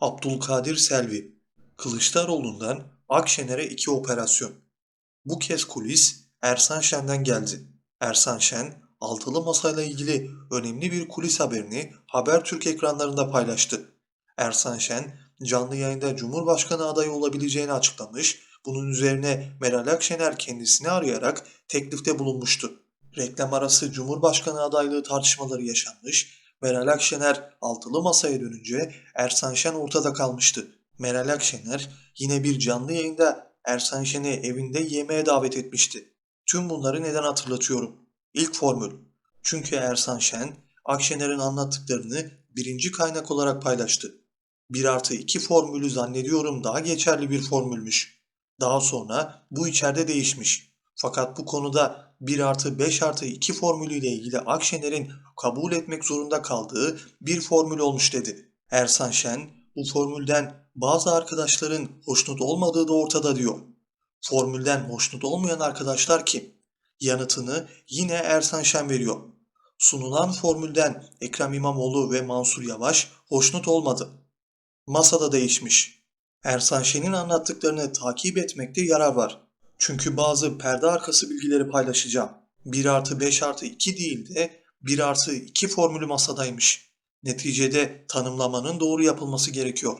Abdülkadir Selvi Kılıçdaroğlu'ndan Akşener'e iki operasyon. Bu kez kulis Ersan Şen'den geldi. Ersan Şen, altılı masayla ilgili önemli bir kulis haberini Habertürk ekranlarında paylaştı. Ersan Şen, canlı yayında Cumhurbaşkanı adayı olabileceğini açıklamış, bunun üzerine Meral Akşener kendisini arayarak teklifte bulunmuştu. Reklam arası Cumhurbaşkanı adaylığı tartışmaları yaşanmış, Meral Akşener altılı masaya dönünce Ersan Şen ortada kalmıştı. Meral Akşener yine bir canlı yayında Ersan Şen'i evinde yemeğe davet etmişti. Tüm bunları neden hatırlatıyorum? İlk formül. Çünkü Ersan Şen, Akşener'in anlattıklarını birinci kaynak olarak paylaştı. 1 artı 2 formülü zannediyorum daha geçerli bir formülmüş. Daha sonra bu içeride değişmiş. Fakat bu konuda 1 artı 5 artı 2 formülüyle ilgili Akşener'in kabul etmek zorunda kaldığı bir formül olmuş dedi. Ersan Şen bu formülden bazı arkadaşların hoşnut olmadığı da ortada diyor. Formülden hoşnut olmayan arkadaşlar kim? Yanıtını yine Ersan Şen veriyor. Sunulan formülden Ekrem İmamoğlu ve Mansur Yavaş hoşnut olmadı. Masada değişmiş. Ersan Şen'in anlattıklarını takip etmekte yarar var. Çünkü bazı perde arkası bilgileri paylaşacağım. 1 artı 5 artı 2 değil de 1 artı 2 formülü masadaymış. Neticede tanımlamanın doğru yapılması gerekiyor.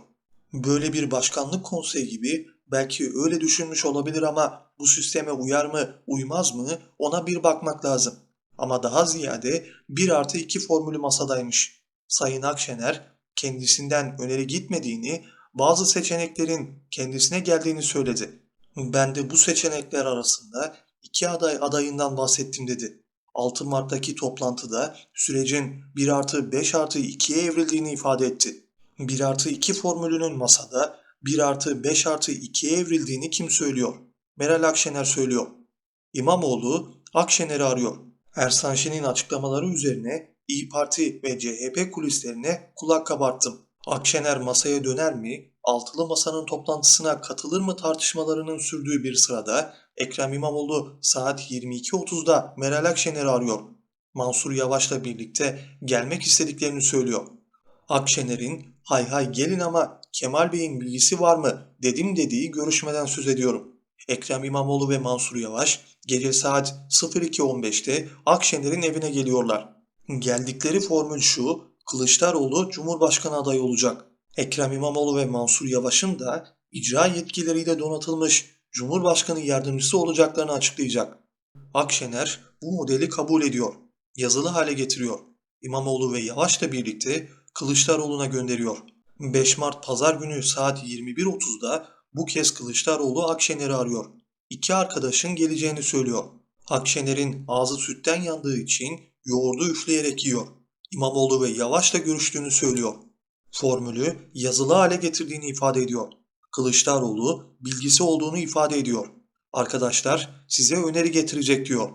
Böyle bir başkanlık konseyi gibi belki öyle düşünmüş olabilir ama bu sisteme uyar mı uymaz mı ona bir bakmak lazım. Ama daha ziyade 1 artı 2 formülü masadaymış. Sayın Akşener kendisinden öneri gitmediğini, bazı seçeneklerin kendisine geldiğini söyledi. Ben de bu seçenekler arasında iki aday adayından bahsettim dedi. 6 Mart'taki toplantıda sürecin 1 artı 5 artı 2'ye evrildiğini ifade etti. 1 artı 2 formülünün masada 1 artı 5 artı 2'ye evrildiğini kim söylüyor? Meral Akşener söylüyor. İmamoğlu Akşener'i arıyor. Ersan Şen'in açıklamaları üzerine İyi Parti ve CHP kulislerine kulak kabarttım. Akşener masaya döner mi, altılı masanın toplantısına katılır mı tartışmalarının sürdüğü bir sırada Ekrem İmamoğlu saat 22.30'da Meral Akşener'i arıyor. Mansur Yavaş'la birlikte gelmek istediklerini söylüyor. Akşener'in hay hay gelin ama Kemal Bey'in bilgisi var mı dedim dediği görüşmeden söz ediyorum. Ekrem İmamoğlu ve Mansur Yavaş gece saat 02.15'te Akşener'in evine geliyorlar. Geldikleri formül şu, Kılıçdaroğlu Cumhurbaşkanı adayı olacak. Ekrem İmamoğlu ve Mansur Yavaş'ın da icra yetkileriyle donatılmış Cumhurbaşkanı yardımcısı olacaklarını açıklayacak. Akşener bu modeli kabul ediyor. Yazılı hale getiriyor. İmamoğlu ve Yavaş'la birlikte Kılıçdaroğlu'na gönderiyor. 5 Mart Pazar günü saat 21.30'da bu kez Kılıçdaroğlu Akşener'i arıyor. İki arkadaşın geleceğini söylüyor. Akşener'in ağzı sütten yandığı için yoğurdu üfleyerek yiyor. İmamoğlu ve Yavaş'la görüştüğünü söylüyor. Formülü yazılı hale getirdiğini ifade ediyor. Kılıçdaroğlu bilgisi olduğunu ifade ediyor. Arkadaşlar size öneri getirecek diyor.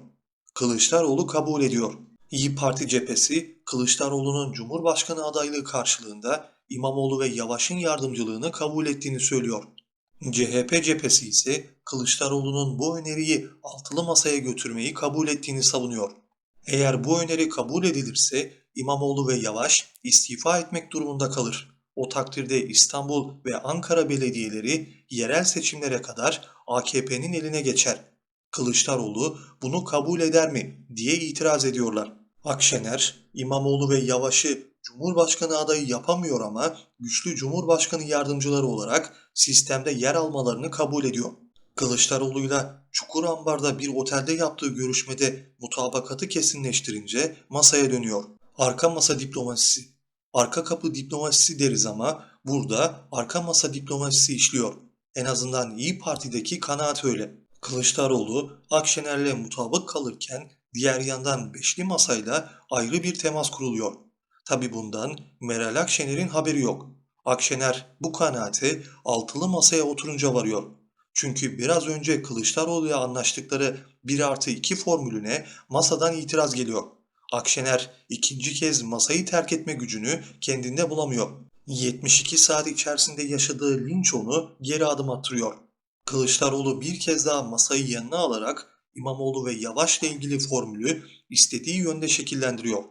Kılıçdaroğlu kabul ediyor. İyi Parti cephesi Kılıçdaroğlu'nun Cumhurbaşkanı adaylığı karşılığında İmamoğlu ve Yavaş'ın yardımcılığını kabul ettiğini söylüyor. CHP cephesi ise Kılıçdaroğlu'nun bu öneriyi altılı masaya götürmeyi kabul ettiğini savunuyor. Eğer bu öneri kabul edilirse İmamoğlu ve Yavaş istifa etmek durumunda kalır. O takdirde İstanbul ve Ankara belediyeleri yerel seçimlere kadar AKP'nin eline geçer. Kılıçdaroğlu bunu kabul eder mi diye itiraz ediyorlar. Akşener, İmamoğlu ve Yavaş'ı Cumhurbaşkanı adayı yapamıyor ama güçlü Cumhurbaşkanı yardımcıları olarak sistemde yer almalarını kabul ediyor. Kılıçdaroğlu'yla Çukurambar'da bir otelde yaptığı görüşmede mutabakatı kesinleştirince masaya dönüyor. Arka masa diplomasisi. Arka kapı diplomasisi deriz ama burada arka masa diplomasisi işliyor. En azından İyi Parti'deki kanaat öyle. Kılıçdaroğlu Akşener'le mutabık kalırken diğer yandan beşli masayla ayrı bir temas kuruluyor. Tabi bundan Meral Akşener'in haberi yok. Akşener bu kanaate altılı masaya oturunca varıyor. Çünkü biraz önce Kılıçdaroğlu'ya anlaştıkları 1 artı 2 formülüne masadan itiraz geliyor. Akşener ikinci kez masayı terk etme gücünü kendinde bulamıyor. 72 saat içerisinde yaşadığı linç onu geri adım attırıyor. Kılıçdaroğlu bir kez daha masayı yanına alarak İmamoğlu ve Yavaş'la ilgili formülü istediği yönde şekillendiriyor.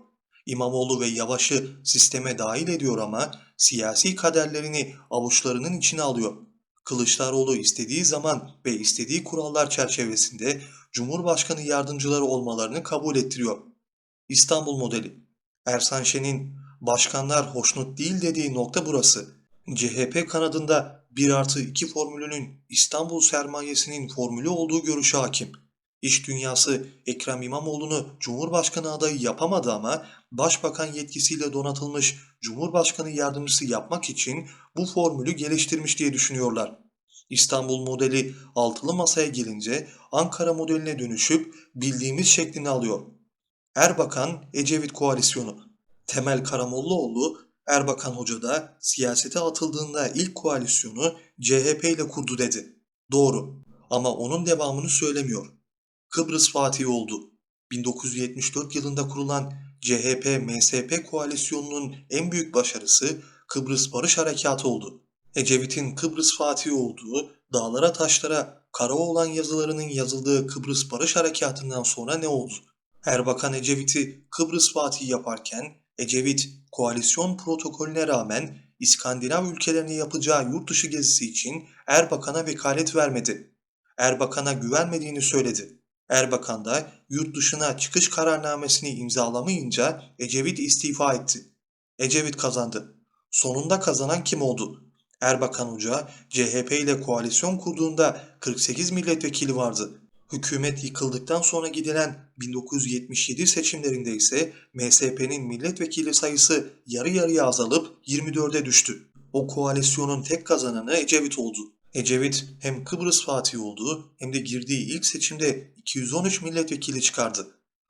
İmamoğlu ve Yavaş'ı sisteme dahil ediyor ama siyasi kaderlerini avuçlarının içine alıyor. Kılıçdaroğlu istediği zaman ve istediği kurallar çerçevesinde Cumhurbaşkanı yardımcıları olmalarını kabul ettiriyor. İstanbul modeli. Ersan Şen'in başkanlar hoşnut değil dediği nokta burası. CHP kanadında 1 artı 2 formülünün İstanbul sermayesinin formülü olduğu görüşü hakim. İş dünyası Ekrem İmamoğlu'nu Cumhurbaşkanı adayı yapamadı ama Başbakan yetkisiyle donatılmış Cumhurbaşkanı yardımcısı yapmak için bu formülü geliştirmiş diye düşünüyorlar. İstanbul modeli altılı masaya gelince Ankara modeline dönüşüp bildiğimiz şeklini alıyor. Erbakan Ecevit koalisyonu. Temel Karamollaoğlu Erbakan Hoca da siyasete atıldığında ilk koalisyonu CHP ile kurdu dedi. Doğru ama onun devamını söylemiyor. Kıbrıs Fatih oldu. 1974 yılında kurulan CHP-MSP koalisyonunun en büyük başarısı Kıbrıs Barış Harekatı oldu. Ecevit'in Kıbrıs Fatih olduğu, dağlara taşlara kara olan yazılarının yazıldığı Kıbrıs Barış Harekatı'ndan sonra ne oldu? Erbakan Ecevit'i Kıbrıs Fatih yaparken Ecevit koalisyon protokolüne rağmen İskandinav ülkelerine yapacağı yurt dışı gezisi için Erbakan'a vekalet vermedi. Erbakan'a güvenmediğini söyledi. Erbakan da yurt dışına çıkış kararnamesini imzalamayınca Ecevit istifa etti. Ecevit kazandı. Sonunda kazanan kim oldu? Erbakan Hoca CHP ile koalisyon kurduğunda 48 milletvekili vardı. Hükümet yıkıldıktan sonra gidilen 1977 seçimlerinde ise MSP'nin milletvekili sayısı yarı yarıya azalıp 24'e düştü. O koalisyonun tek kazananı Ecevit oldu. Ecevit hem Kıbrıs Fatih oldu hem de girdiği ilk seçimde 213 milletvekili çıkardı.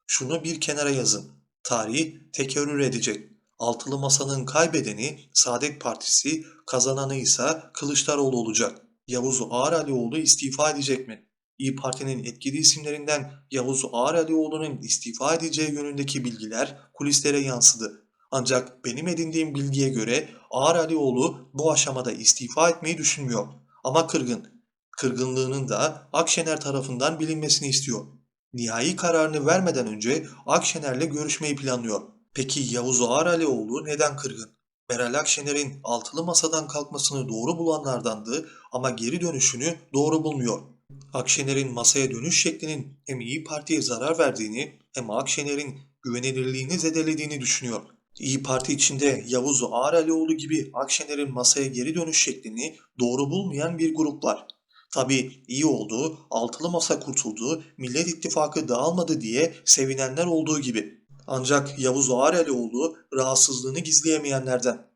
Şunu bir kenara yazın. Tarih tekerrür edecek. Altılı Masa'nın kaybedeni Saadet Partisi, kazananı ise Kılıçdaroğlu olacak. Yavuz Ağralioğlu istifa edecek mi? İyi Parti'nin etkili isimlerinden Yavuz Ağralioğlu'nun istifa edeceği yönündeki bilgiler kulislere yansıdı. Ancak benim edindiğim bilgiye göre Ağralioğlu bu aşamada istifa etmeyi düşünmüyor. Ama kırgın. Kırgınlığının da Akşener tarafından bilinmesini istiyor. Nihai kararını vermeden önce Akşener'le görüşmeyi planlıyor. Peki Yavuz Ağralioğlu neden kırgın? Meral Akşener'in altılı masadan kalkmasını doğru bulanlardandı ama geri dönüşünü doğru bulmuyor. Akşener'in masaya dönüş şeklinin hem İyi Parti'ye zarar verdiğini hem Akşener'in güvenilirliğini zedelediğini düşünüyor. İyi Parti içinde Yavuz Ağralioğlu gibi Akşener'in masaya geri dönüş şeklini doğru bulmayan bir grup var. Tabi iyi oldu, altılı masa kurtuldu, Millet İttifakı dağılmadı diye sevinenler olduğu gibi. Ancak Yavuz Ağralioğlu rahatsızlığını gizleyemeyenlerden.